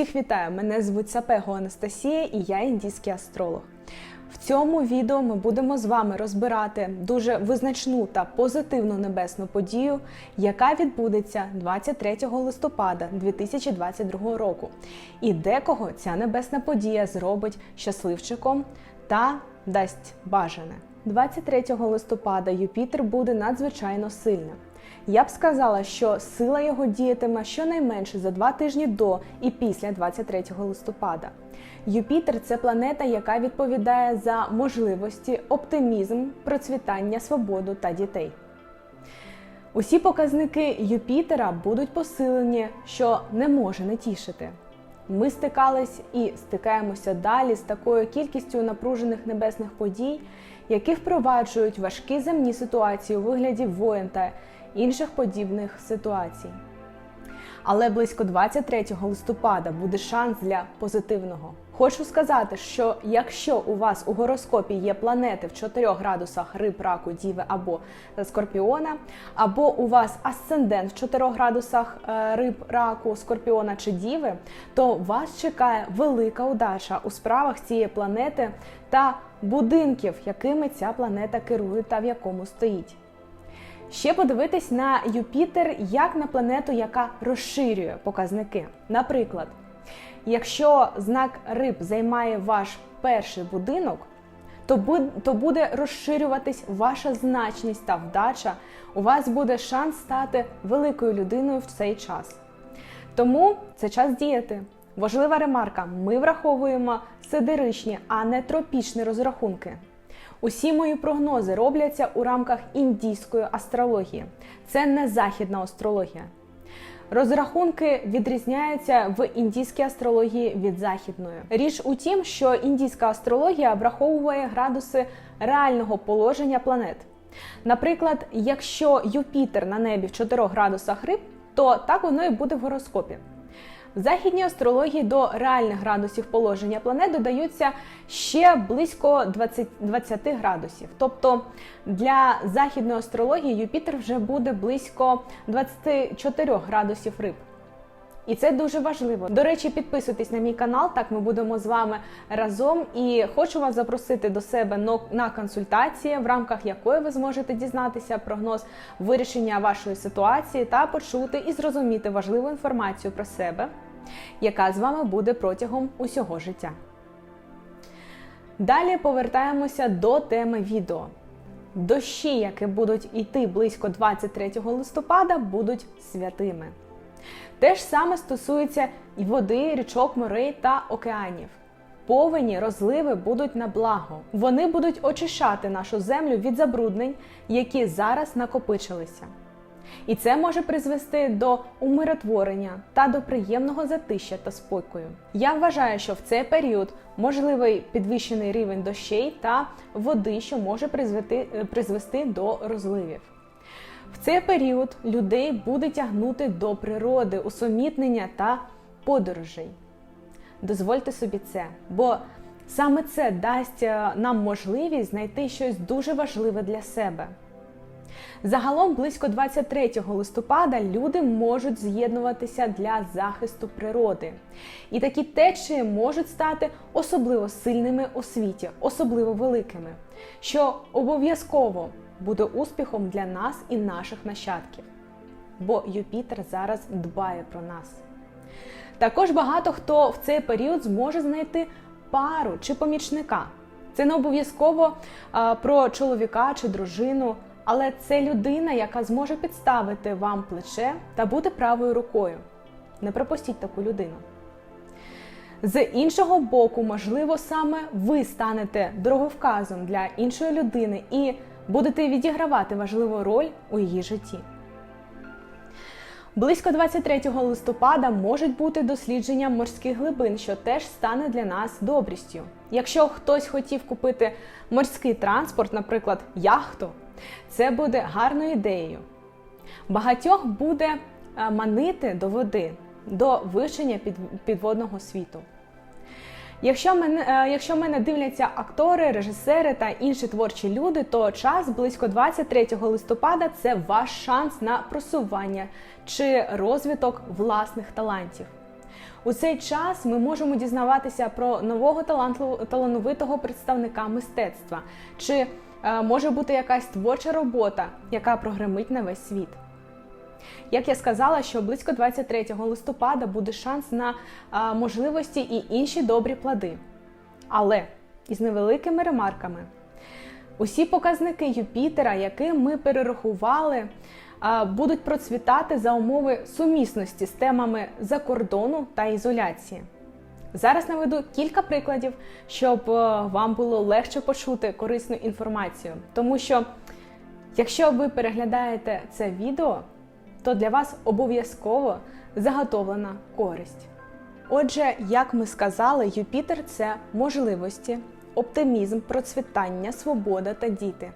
Всіх вітаю! Мене звуть Сапего Анастасія і я індійський астролог. В цьому відео ми будемо з вами розбирати дуже визначну та позитивну небесну подію, яка відбудеться 23 листопада 2022 року. І декого ця небесна подія зробить щасливчиком та дасть бажане. 23 листопада Юпітер буде надзвичайно сильним. Я б сказала, що сила його діятиме щонайменше за два тижні до і після 23 листопада. Юпітер це планета, яка відповідає за можливості, оптимізм, процвітання, свободу та дітей. Усі показники Юпітера будуть посилені, що не може не тішити. Ми стикались і стикаємося далі з такою кількістю напружених небесних подій, які впроваджують важкі земні ситуації у вигляді воєн та інших подібних ситуацій. Але близько 23 листопада буде шанс для позитивного. Хочу сказати, що якщо у вас у гороскопі є планети в 4 градусах риб, раку, діви або скорпіона, або у вас асцендент в 4 градусах е, риб, раку, скорпіона чи діви, то вас чекає велика удача у справах цієї планети та будинків, якими ця планета керує та в якому стоїть. Ще подивитись на Юпітер як на планету, яка розширює показники. Наприклад, якщо знак риб займає ваш перший будинок, то буде розширюватись ваша значність та вдача. У вас буде шанс стати великою людиною в цей час. Тому це час діяти. Важлива ремарка: ми враховуємо сидеричні, а не тропічні розрахунки. Усі мої прогнози робляться у рамках індійської астрології. Це не західна астрологія. Розрахунки відрізняються в індійській астрології від західної. Річ у тім, що індійська астрологія враховує градуси реального положення планет. Наприклад, якщо Юпітер на небі в 4 градусах риб, то так воно і буде в гороскопі. Західній астрології до реальних градусів положення планет додаються ще близько 20 20 градусів. Тобто для західної астрології Юпітер вже буде близько 24 градусів риб. І це дуже важливо. До речі, підписуйтесь на мій канал, так ми будемо з вами разом. І хочу вас запросити до себе на консультації, в рамках якої ви зможете дізнатися прогноз вирішення вашої ситуації та почути і зрозуміти важливу інформацію про себе, яка з вами буде протягом усього життя. Далі повертаємося до теми відео. Дощі, які будуть йти близько 23 листопада, будуть святими. Те ж саме стосується і води, річок, морей та океанів. Повені розливи будуть на благо. Вони будуть очищати нашу землю від забруднень, які зараз накопичилися. І це може призвести до умиротворення та до приємного затища та спокою. Я вважаю, що в цей період можливий підвищений рівень дощей та води, що може призвести, призвести до розливів. В цей період людей буде тягнути до природи, усумітнення та подорожей. Дозвольте собі це, бо саме це дасть е, нам можливість знайти щось дуже важливе для себе. Загалом, близько 23 листопада люди можуть з'єднуватися для захисту природи. І такі течії можуть стати особливо сильними у світі, особливо великими, що обов'язково буде успіхом для нас і наших нащадків. Бо Юпітер зараз дбає про нас. Також багато хто в цей період зможе знайти пару чи помічника. Це не обов'язково про чоловіка чи дружину, але це людина, яка зможе підставити вам плече та бути правою рукою. Не пропустіть таку людину. З іншого боку, можливо, саме ви станете дороговказом для іншої людини і будете відігравати важливу роль у її житті. Близько 23 листопада можуть бути дослідження морських глибин, що теж стане для нас добрістю. Якщо хтось хотів купити морський транспорт, наприклад, яхту, це буде гарною ідеєю. Багатьох буде е, манити до води, до вивчення підводного світу. Якщо мене, якщо мене дивляться актори, режисери та інші творчі люди, то час близько 23 листопада це ваш шанс на просування чи розвиток власних талантів. У цей час ми можемо дізнаватися про нового талантливо- талановитого представника мистецтва, чи може бути якась творча робота, яка прогремить на весь світ. Як я сказала, що близько 23 листопада буде шанс на а, можливості і інші добрі плоди. Але із невеликими ремарками. Усі показники Юпітера, які ми перерахували, а, будуть процвітати за умови сумісності з темами закордону та ізоляції. Зараз наведу кілька прикладів, щоб е, вам було легше почути корисну інформацію. Тому що, якщо ви переглядаєте це відео, то для вас обов'язково заготовлена користь. Отже, як ми сказали, Юпітер це можливості, оптимізм, процвітання, свобода та діти.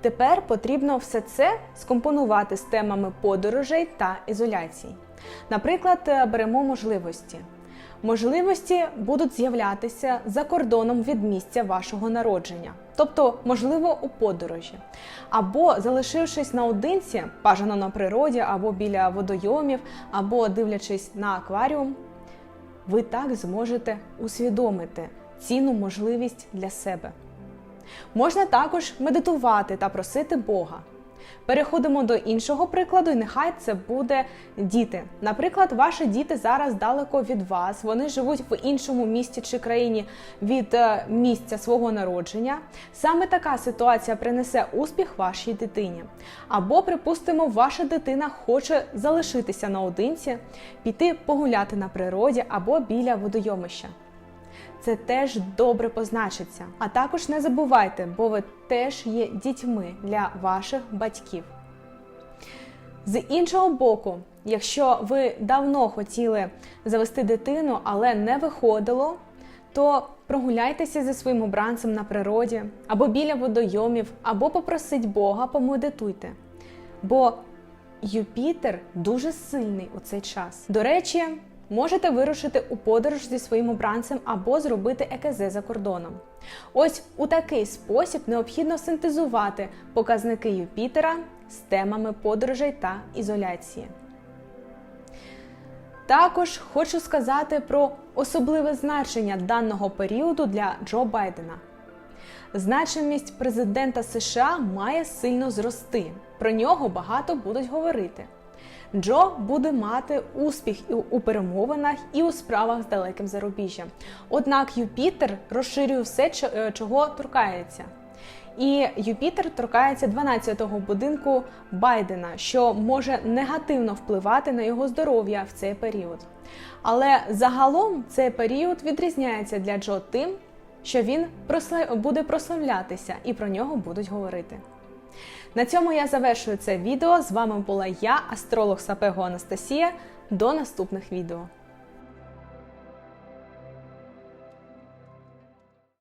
Тепер потрібно все це скомпонувати з темами подорожей та ізоляцій. Наприклад, е, беремо можливості. Можливості будуть з'являтися за кордоном від місця вашого народження, тобто, можливо, у подорожі. Або залишившись наодинці, бажано на природі, або біля водойомів, або дивлячись на акваріум, ви так зможете усвідомити цінну можливість для себе. Можна також медитувати та просити Бога. Переходимо до іншого прикладу, і нехай це буде діти. Наприклад, ваші діти зараз далеко від вас, вони живуть в іншому місті чи країні від е, місця свого народження. Саме така ситуація принесе успіх вашій дитині. Або, припустимо, ваша дитина хоче залишитися наодинці, піти погуляти на природі або біля водойомища це теж добре позначиться. А також не забувайте, бо ви теж є дітьми для ваших батьків. З іншого боку, якщо ви давно хотіли завести дитину, але не виходило, то прогуляйтеся зі своїм обранцем на природі, або біля водойомів, або попросіть Бога, помедитуйте. Бо Юпітер дуже сильний у цей час. До речі, можете вирушити у подорож зі своїм обранцем або зробити ЕКЗ за кордоном. Ось у такий спосіб необхідно синтезувати показники Юпітера з темами подорожей та ізоляції. Також хочу сказати про особливе значення даного періоду для Джо Байдена. Значимість президента США має сильно зрости. Про нього багато будуть говорити. Джо буде мати успіх і у перемовинах і у справах з далеким зарубіжжям. Однак Юпітер розширює все, е, чого торкається. І Юпітер торкається 12-го будинку Байдена, що може негативно впливати на його здоров'я в цей період. Але загалом цей період відрізняється для Джо тим, що він буде прославлятися і про нього будуть говорити. На цьому я завершую це відео. З вами була я, астролог Сапего Анастасія. До наступних відео.